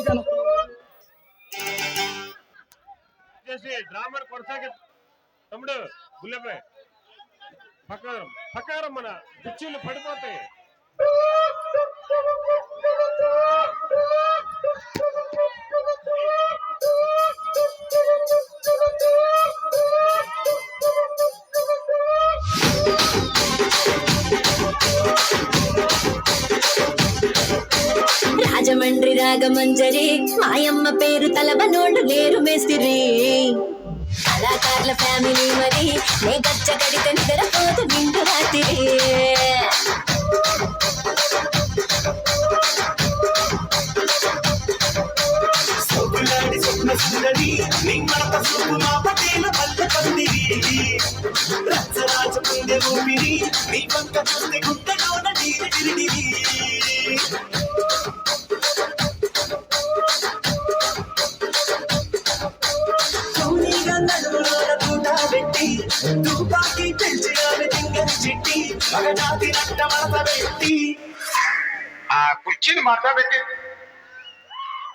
Chicken డ్రామర్ కొనసాగి తమ్ముడు గుల్లెపై పక్కన పక్కన మన కుర్చీలు పడిపోతాయి. మండ్రి రాగమంజరి మాయమ్మ పేరు తలబనోళ్ళు లేరు మేస్తిరి. కళాకారుల ఫ్యామిలీ మరి నే గచ్చ కడితే నిద్రపోతు నిండు రాత్రి. సుందరి నిమ్మలత మా పటేల పల్లె పందిరి. రచ్చరాజ ఊపిరి నీ పక్క చూస్తే గుంటలోన నీరు తుపాకీ పెంచి ఆమె తింగని చిట్టి మగజాతి నట్ట మడత పెట్టి ఆ కుర్చీని మార్తా పెట్టి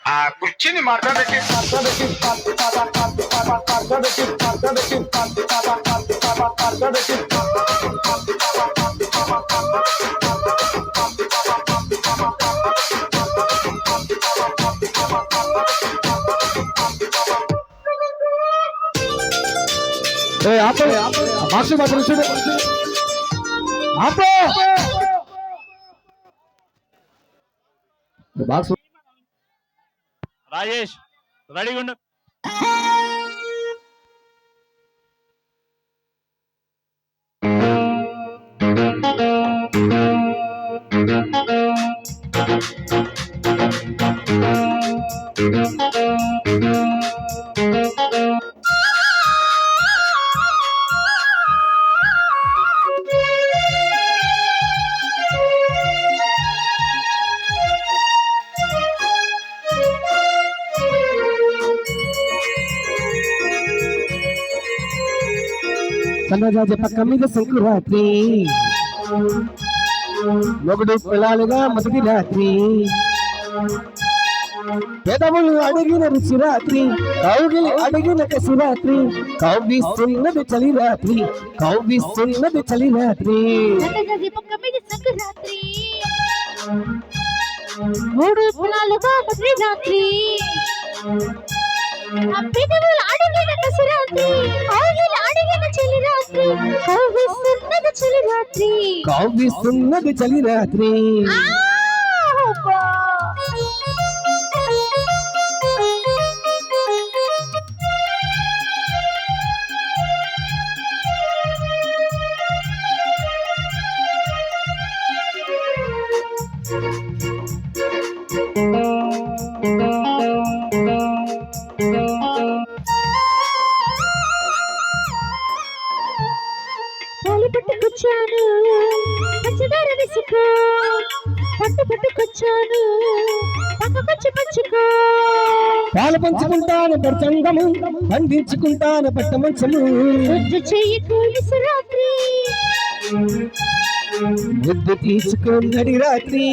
ఆ కుర్చీని మార్తా పెట్టి ఏ ఆపే మాస్టర్ మాత్రం చూడు ఆపే. బాక్స్ రాజేష్ రెడీగా ఉండు. సన్నజాజ పక్క మీద సంకురాత్రి మొగుడు పిల్లాలుగా మొదటి రాత్రి పెదవులు అడిగిన రుచి రాత్రి కౌగిలి అడిగిన కసి రాత్రి కౌగిస్తున్నది చలి రాత్రి కౌగిస్తున్నది చలి రాత్రి గది పక్క మీద సంక్రాంతి మూడు పొలాలుగా మొదటి రాత్రి ఆ పెదవులు అడిగిన కసిరాత్రి ఆవులు అడిగిన చెలి काव्य चली रात्रि। सुन्नत चली रात्रि। thank you తాళి పట్టుకొచ్చాను. పంచదార విసుకో. పట్టు పట్టుకొచ్చాను. పక్కకొచ్చి పంచుకో. పాలు పంచుకుంటాను పచ్చంగము పండించుకుంటాను పట్ట మంచము ముద్దు చెయ్యి కూలిసు రాత్రి. ముద్దు తీసుకున్నది రాత్రి.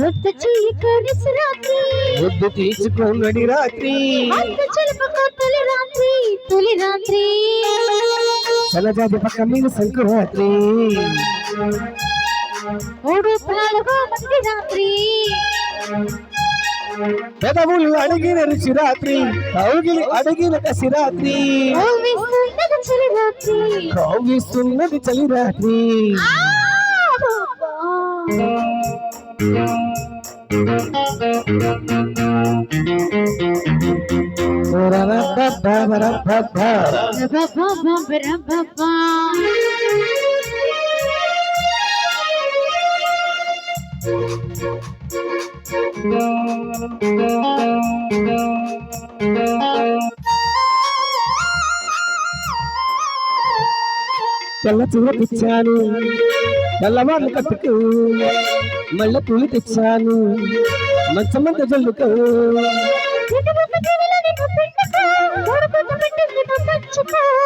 ముద్దు చెయ్యి కూలిసు రాత్రి. ముద్దు తీసుకున్నది రాత్రి. అంత తొలి రాత్రి తొలి రాత్రి. సన్నజాజి పక్క మీద సంకురాత్రి మూడు పొలాలుగా మొదటి రాత్రి. పెదవులు అడిగిన రుచి రాత్రి. కౌగిలి అడిగిన కసి రాత్రి. కౌగిస్తున్నది చలి రాత్రి. ఆ, అబ్బా. తెల్ల చీర తెచ్చాను. తెల్లవాళ్ళు కట్టుకు మళ్ళీ పూలు తెచ్చాను. మంచమంత జల్లుకో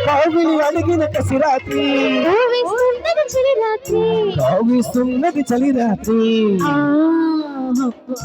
కసిరాత్రి కౌగిలి అడిగిన కసిరాత్రి ఊవిస్తున్నది చలి రాత్రి కౌగిస్తున్నది చలి రాత్రి ఆ, అబ్బా.